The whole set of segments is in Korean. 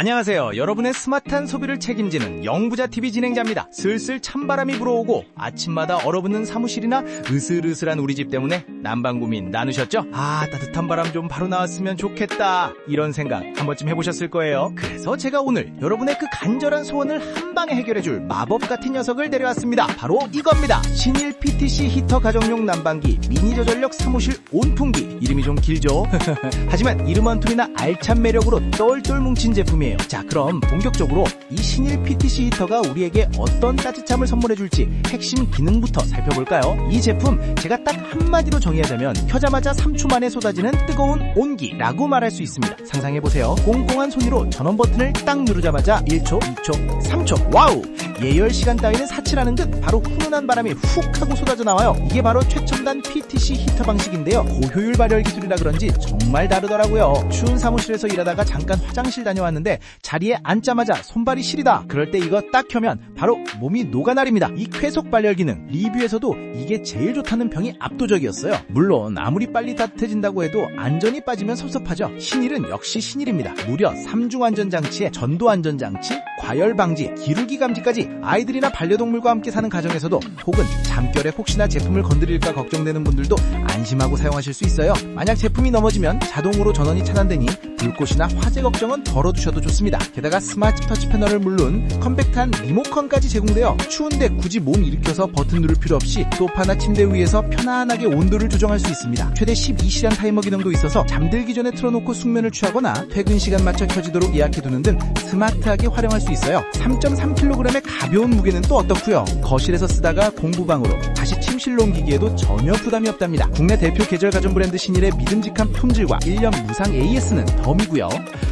안녕하세요. 여러분의 스마트한 소비를 책임지는 영부자 TV 진행자입니다. 슬슬 찬바람이 불어오고 아침마다 얼어붙는 사무실이나 으슬으슬한 우리 집 때문에 난방 고민 나누셨죠? 아 따뜻한 바람 좀 바로 나왔으면 좋겠다 이런 생각 한 번쯤 해보셨을 거예요. 그래서 제가 오늘 여러분의 그 간절한 소원을 한 방에 해결해줄 마법 같은 녀석을 데려왔습니다. 바로 이겁니다. 신일 PTC 히터 가정용 난방기 미니 저전력 사무실 온풍기 이름이 좀 길죠? 하지만 이름 한 툴이나 알찬 매력으로 똘똘 뭉친 제품이에요. 자, 그럼 본격적으로 이 신일 PTC 히터가 우리에게 어떤 따뜻함을 선물해줄지 핵심 기능부터 살펴볼까요? 이 제품 제가 딱 한마디로 정의하자면 켜자마자 3초 만에 쏟아지는 뜨거운 온기라고 말할 수 있습니다. 상상해보세요. 꽁꽁한 손으로 전원 버튼을 딱 누르자마자 1초, 2초, 3초. 와우! 예열 시간 따위는 사치라는 듯 바로 훈훈한 바람이 훅 하고 쏟아져 나와요. 이게 바로 최첨단 PTC 히터 방식인데요. 고효율 발열 기술이라 그런지 정말 다르더라고요. 추운 사무실에서 일하다가 잠깐 화장실 다녀왔는데 자리에 앉자마자 손발이 시리다. 그럴 때 이거 딱 켜면 바로 몸이 녹아나립니다. 이 쾌속 발열 기능 리뷰에서도 이게 제일 좋다는 평이 압도적이었어요. 물론 아무리 빨리 따뜻해진다고 해도 안전이 빠지면 섭섭하죠. 신일은 역시 신일입니다. 무려 3중 안전 장치에 전도 안전 장치, 과열 방지, 기울기 감지까지 아이들이나 반려동물과 함께 사는 가정에서도 혹은 잠결에 혹시나 제품을 건드릴까 걱정되는 분들도 안심하고 사용하실 수 있어요. 만약 제품이 넘어지면 자동으로 전원이 차단되니 불꽃이나 화재 걱정은 덜어두셔도 좋습니다. 게다가 스마트 터치 패널을 물론 컴팩트한 리모컨 까지 제공되어 추운데 굳이 몸 일으켜서 버튼 누를 필요 없이 소파나 침대 위에서 편안하게 온도를 조정할 수 있습니다. 최대 12시간 타이머 기능도 있어서 잠들기 전에 틀어놓고 숙면을 취하거나 퇴근 시간 맞춰 켜지도록 예약해두는 등 스마트하게 활용할 수 있어요. 3.3kg의 가벼운 무게는 또 어떻고요? 거실에서 쓰다가 공부방으로 다시 침실로 옮기기에도 전혀 부담이 없답니다. 국내 대표 계절 가전 브랜드 신일의 믿음직한 품질과 1년 무상 AS는 덤이고요.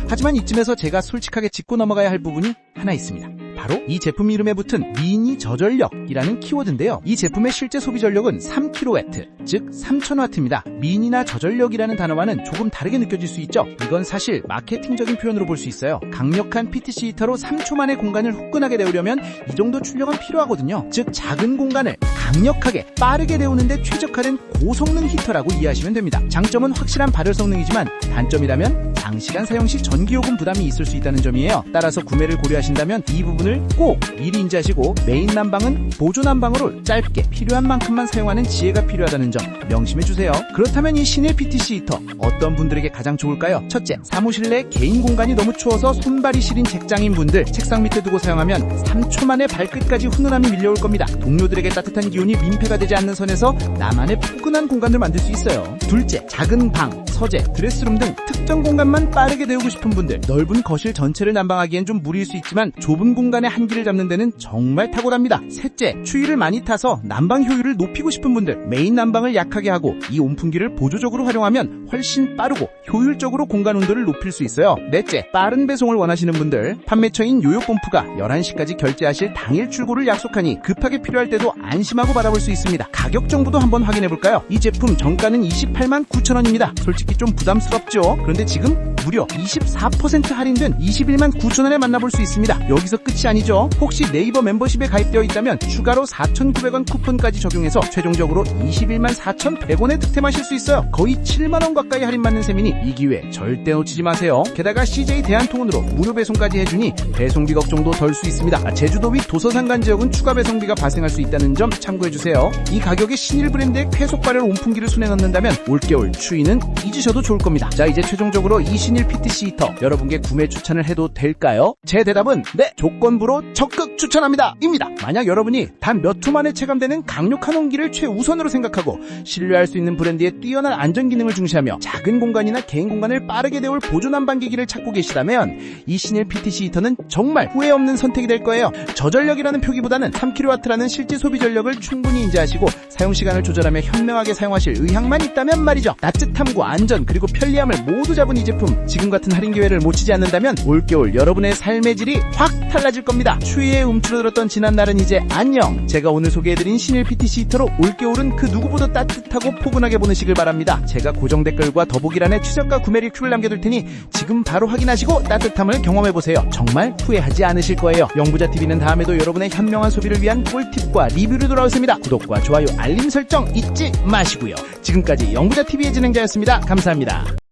하지만 이쯤에서 제가 솔직하게 짚고 넘어가야 할 부분이 하나 있습니다. 바로 이 제품 이름에 붙은 미니 저전력이라는 키워드인데요. 이 제품의 실제 소비 전력은 3kW, 즉 3000W입니다. 미니나 저전력이라는 단어와는 조금 다르게 느껴질 수 있죠. 이건 사실 마케팅적인 표현으로 볼 수 있어요. 강력한 PTC 히터로 3초 만에 공간을 후끈하게 데우려면 이 정도 출력은 필요하거든요. 즉 작은 공간을 강력하게 빠르게 데우는데 최적화된 고성능 히터라고 이해하시면 됩니다. 장점은 확실한 발열 성능이지만 단점이라면 장시간 사용 시 전기요금 부담이 있을 수 있다는 점이에요. 따라서 구매를 고려하신다면 이 부분을 꼭 미리 인지하시고 메인 난방은 보조 난방으로 짧게 필요한 만큼만 사용하는 지혜가 필요하다는 점 명심해 주세요. 그렇다면 이 신일 PTC 히터 어떤 분들에게 가장 좋을까요? 첫째, 사무실 내 개인 공간이 너무 추워서 손발이 시린 직장인 분들 책상 밑에 두고 사용하면 3초 만에 발끝까지 훈훈함이 밀려올 겁니다. 동료들에게 따뜻한 기운이 민폐가 되지 않는 선에서 나만의 포근한 공간을 만들 수 있어요. 둘째, 작은 방, 서재, 드레스룸 등 특정 공간만 빠르게 데우고 싶은 분들 넓은 거실 전체를 난방하기엔 좀 무리일 수 있지만 좁은 공간의 한기를 잡는 데는 정말 탁월합니다. 셋째, 추위를 많이 타서 난방 효율을 높이고 싶은 분들 메인 난방을 약하게 하고 이 온풍기를 보조적으로 활용하면 훨씬 빠르고 효율적으로 공간 온도를 높일 수 있어요. 넷째, 빠른 배송을 원하시는 분들 판매처인 요요pom프가 11시까지 결제하실 당일 출고를 약속하니 급하게 필요할 때도 안심하고 받아볼 수 있습니다. 가격 정보도 한번 확인해 볼까요? 이 제품 정가는 28만 9천 원입니다. 솔직히 좀 부담스럽죠? 그런데 지금 무려 24% 할인된 21만 9천원에 만나볼 수 있습니다. 여기서 끝이 아니죠. 혹시 네이버 멤버십에 가입되어 있다면 추가로 4,900원 쿠폰까지 적용해서 최종적으로 21만 4,100원에 득템하실 수 있어요. 거의 7만원 가까이 할인받는 셈이니 이 기회 절대 놓치지 마세요. 게다가 CJ 대한통운으로 무료 배송까지 해주니 배송비 걱정도 덜 수 있습니다. 아, 제주도 및 도서상간 지역은 추가 배송비가 발생할 수 있다는 점 참고해주세요. 이 가격에 신일 브랜드의 쾌속 발열 온풍기를 손에 넣는다면 올겨울 추위는 잊 으셔도 좋을 겁니다. 자 이제 최종적으로 이 신일 PTC 히터 여러분께 구매 추천을 해도 될까요? 제 대답은 네 조건부로 적극 추천합니다 입니다. 만약 여러분이 단 몇 초 만에 체감되는 강력한 온기를 최우선으로 생각하고 신뢰할 수 있는 브랜드의 뛰어난 안전 기능을 중시하며 작은 공간이나 개인 공간을 빠르게 데울 보조 난방기기를 찾고 계시다면 이 신일 PTC 히터는 정말 후회 없는 선택이 될 거예요. 저전력이라는 표기보다는 3kW라는 실제 소비 전력을 충분히 인지하시고 사용 시간을 조절하며 현명하게 사용하실 의향만 있다면 말이죠. 따뜻함과 안전 그리고 편리함을 모두 잡은 이 제품 지금 같은 할인 기회를 놓치지 않는다면 올겨울 여러분의 삶의 질이 확 달라질 겁니다. 추위에 움츠러들었던 지난 날은 이제 안녕. 제가 오늘 소개해드린 신일 PTC 히터로 올겨울은 그 누구보다 따뜻하고 포근하게 보내시길 바랍니다. 제가 고정 댓글과 더보기란에 최저가 구매 리뷰를 남겨둘 테니 지금 바로 확인하시고 따뜻함을 경험해보세요. 정말 후회하지 않으실 거예요. 영부자 TV는 다음에도 여러분의 현명한 소비를 위한 꿀팁과 리뷰를 돌아오십니다. 구독과 좋아요, 알림 설정 잊지 마시고요. 지금까지 영부자 TV의 진행자였습니다. 감사합니다.